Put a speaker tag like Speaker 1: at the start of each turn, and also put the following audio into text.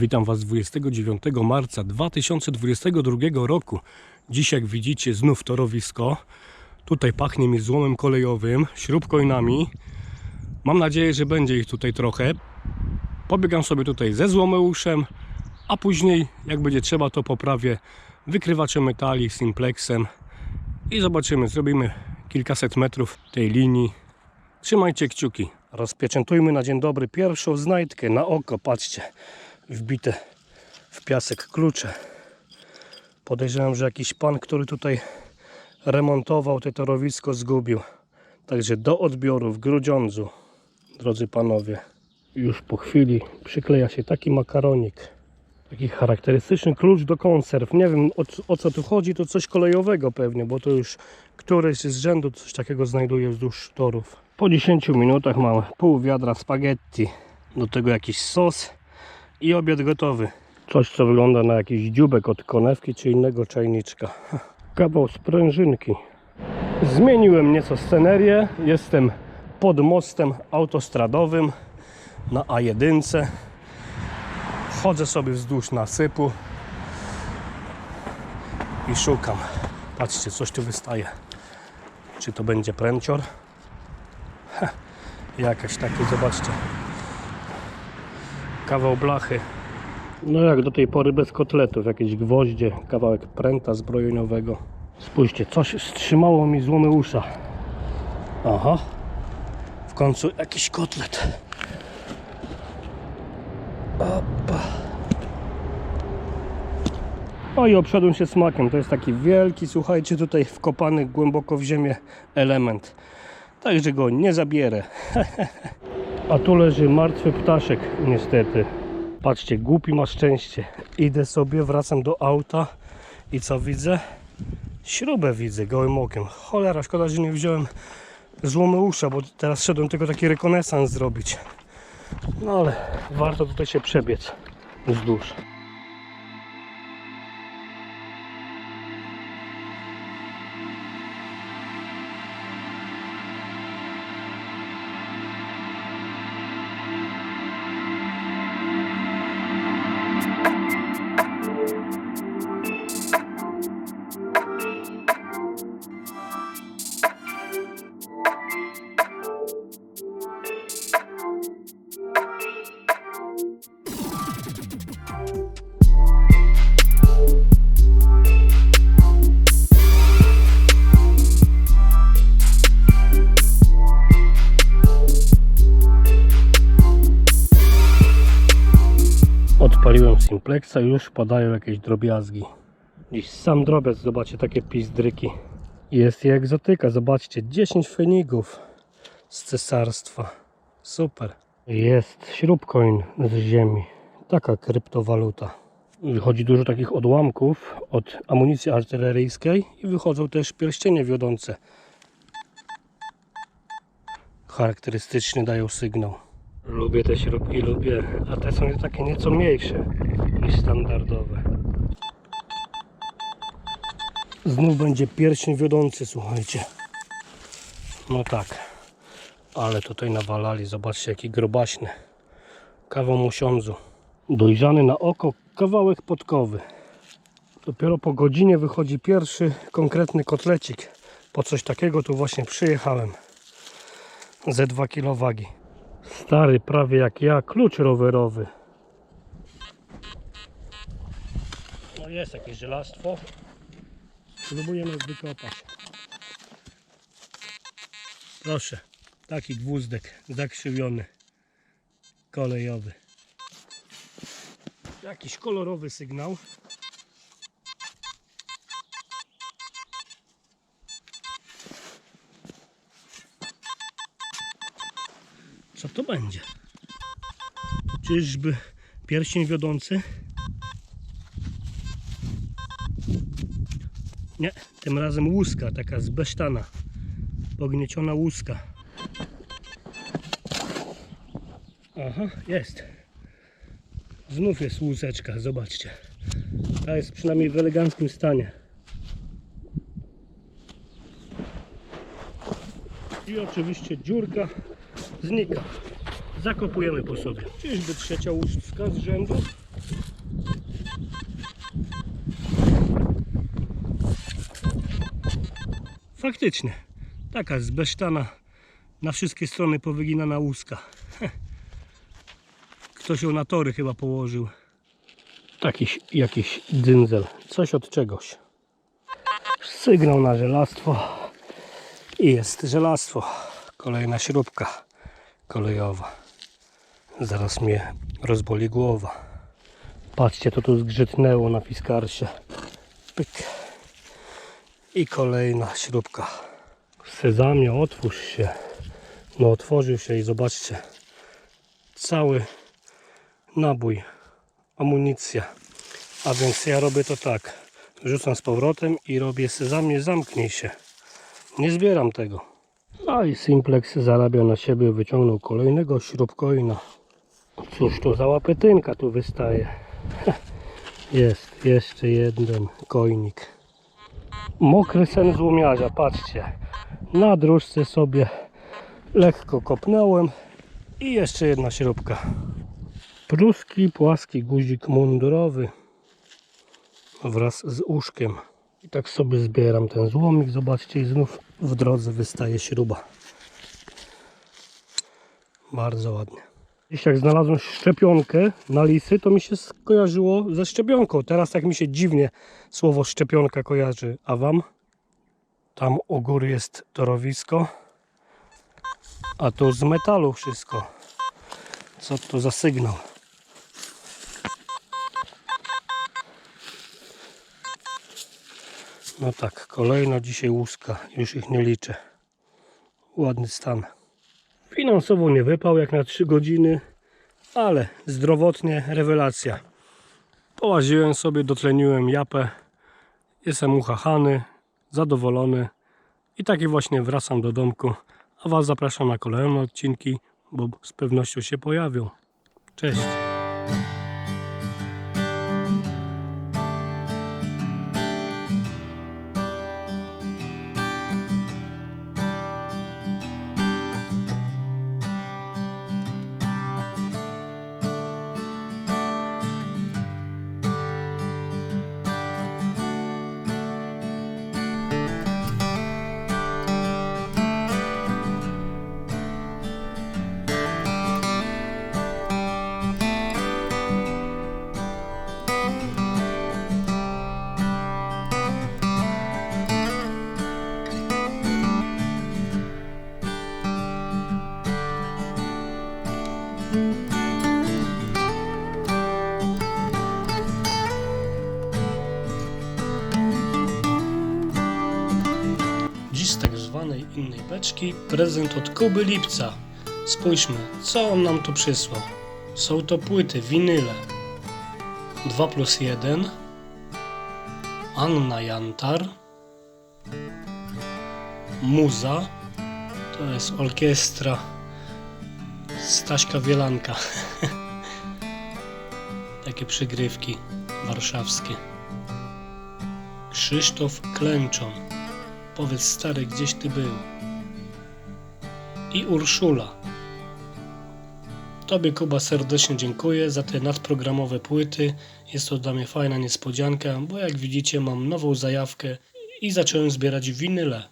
Speaker 1: Witam Was 29 marca 2022 roku. Dziś jak widzicie znów torowisko. Tutaj pachnie mi złomem kolejowym, śrubkojnami. Mam nadzieję, że będzie ich tutaj trochę. Pobiegam sobie tutaj ze złomeuszem, a później jak będzie trzeba to poprawię wykrywaczem metali, simplexem i zobaczymy, zrobimy kilkaset metrów tej linii. Trzymajcie kciuki. Rozpieczętujmy na dzień dobry pierwszą znajdkę na oko. Patrzcie, wbite w piasek klucze. Podejrzewam, że jakiś pan, który tutaj remontował to torowisko, zgubił. Także do odbioru w Grudziądzu, drodzy panowie. Już po chwili przykleja się taki makaronik. Taki charakterystyczny klucz do konserw. Nie wiem o, o co tu chodzi, to coś kolejowego pewnie, bo to już któryś z rzędu coś takiego znajduje wzdłuż torów. Po 10 minutach mam pół wiadra spaghetti, do tego jakiś sos i obiad gotowy. Coś co wygląda na jakiś dziubek od konewki czy innego czajniczka. Kawał sprężynki. Zmieniłem nieco scenerię. Jestem pod mostem autostradowym na A1. Chodzę sobie wzdłuż nasypu i szukam. Patrzcie, coś tu wystaje. Czy to będzie pręcior? Jakaś takie, zobaczcie. Kawał blachy. No jak do tej pory bez kotletów, jakieś gwoździe, kawałek pręta zbrojeniowego. Spójrzcie, coś wstrzymało mi złomy usza. Aha. W końcu jakiś kotlet. Opa. O i obszedłem się smakiem. To jest taki wielki, słuchajcie, tutaj wkopany głęboko w ziemię element. Także go nie zabierę. A tu leży martwy ptaszek, niestety. Patrzcie, głupi ma szczęście. Idę sobie, wracam do auta i co widzę? Śrubę widzę gołym okiem. Cholera, szkoda, że nie wziąłem złomeusza, bo teraz szedłem tylko taki rekonesans zrobić. No ale warto tutaj się przebiec wzdłuż. Simplexa już padają jakieś drobiazgi. Dziś sam drobiazg, zobaczcie takie pizdryki. Jest i egzotyka, zobaczcie, 10 fenigów z cesarstwa. Super. Jest śrubcoin z ziemi. Taka kryptowaluta. Wychodzi dużo takich odłamków od amunicji artyleryjskiej i wychodzą też pierścienie wiodące. Charakterystyczny dają sygnał. Lubię te śrubki, lubię, a te są takie nieco mniejsze niż standardowe. Znów będzie pierścień wiodący, słuchajcie. No tak, ale tutaj nawalali, zobaczcie jaki grobaśny. Kawał musiądzu. Dojrzany na oko kawałek podkowy. Dopiero po godzinie wychodzi pierwszy konkretny kotlecik. Po coś takiego tu właśnie przyjechałem. Ze 2 kg wagi. Stary, prawie jak ja, klucz rowerowy. No jest jakieś żelastwo. Spróbujemy wykopać. Proszę, taki gwózdek zakrzywiony, kolejowy. Jakiś kolorowy sygnał. Co to będzie? Czyżby pierścień wiodący? Nie, tym razem łuska, taka zbesztana, pognieciona łuska. Aha, jest. Znów jest łuseczka, zobaczcie. Ta jest przynajmniej w eleganckim stanie. I oczywiście dziurka znika. Zakopujemy po sobie. Czyżby trzecia łóżdżka z rzędu? Faktycznie, taka zbesztana na wszystkie strony powyginana łuska. Ktoś ją na tory chyba położył. Takiś jakiś dynzel. Coś od czegoś. Sygnał na żelastwo. I jest żelastwo. Kolejna śrubka kolejowa. Zaraz mnie rozboli głowa. Patrzcie, to tu zgrzytnęło na fiskarsie. Pyk. I kolejna śrubka. Sezamie, otwórz się. No otworzył się i zobaczcie. Cały nabój, amunicja. A więc ja robię to tak. Rzucam z powrotem i robię sezamie, zamknij się. Nie zbieram tego. No i Simplex zarabia na siebie, wyciągnął kolejnego śrubcoina. Cóż to za łapetynka tu wystaje. Jest jeszcze jeden kojnik. Mokry sen złomiarza, patrzcie. Na dróżce sobie lekko kopnąłem i jeszcze jedna śrubka. Pruski płaski guzik mundurowy wraz z uszkiem. I tak sobie zbieram ten złomik, zobaczcie i znów w drodze wystaje śruba. Bardzo ładnie. Dziś jak znalazłem szczepionkę na lisy, to mi się skojarzyło ze szczepionką. Teraz tak mi się dziwnie słowo szczepionka kojarzy. A wam? Tam u góry jest torowisko. A tu z metalu wszystko. Co to za sygnał? No tak, kolejna dzisiaj łuska. Już ich nie liczę. Ładny stan. Finansowo nie wypał jak na 3 godziny, ale zdrowotnie rewelacja. Połaziłem sobie, dotleniłem japę. Jestem uchachany, zadowolony i taki właśnie wracam do domku. A Was zapraszam na kolejne odcinki, bo z pewnością się pojawią. Cześć! Innej beczki prezent od Kuby Lipca. Spójrzmy, co on nam tu przysłał. Są to płyty, winyle. 2 plus 1. Anna Jantar. Muza. To jest orkiestra Staśka Wielanka. Takie przygrywki warszawskie. Krzysztof Klęczon. Powiedz stary, gdzieś ty był. I Urszula. Tobie Kuba serdecznie dziękuję za te nadprogramowe płyty. Jest to dla mnie fajna niespodzianka, bo jak widzicie mam nową zajawkę i zacząłem zbierać winyle.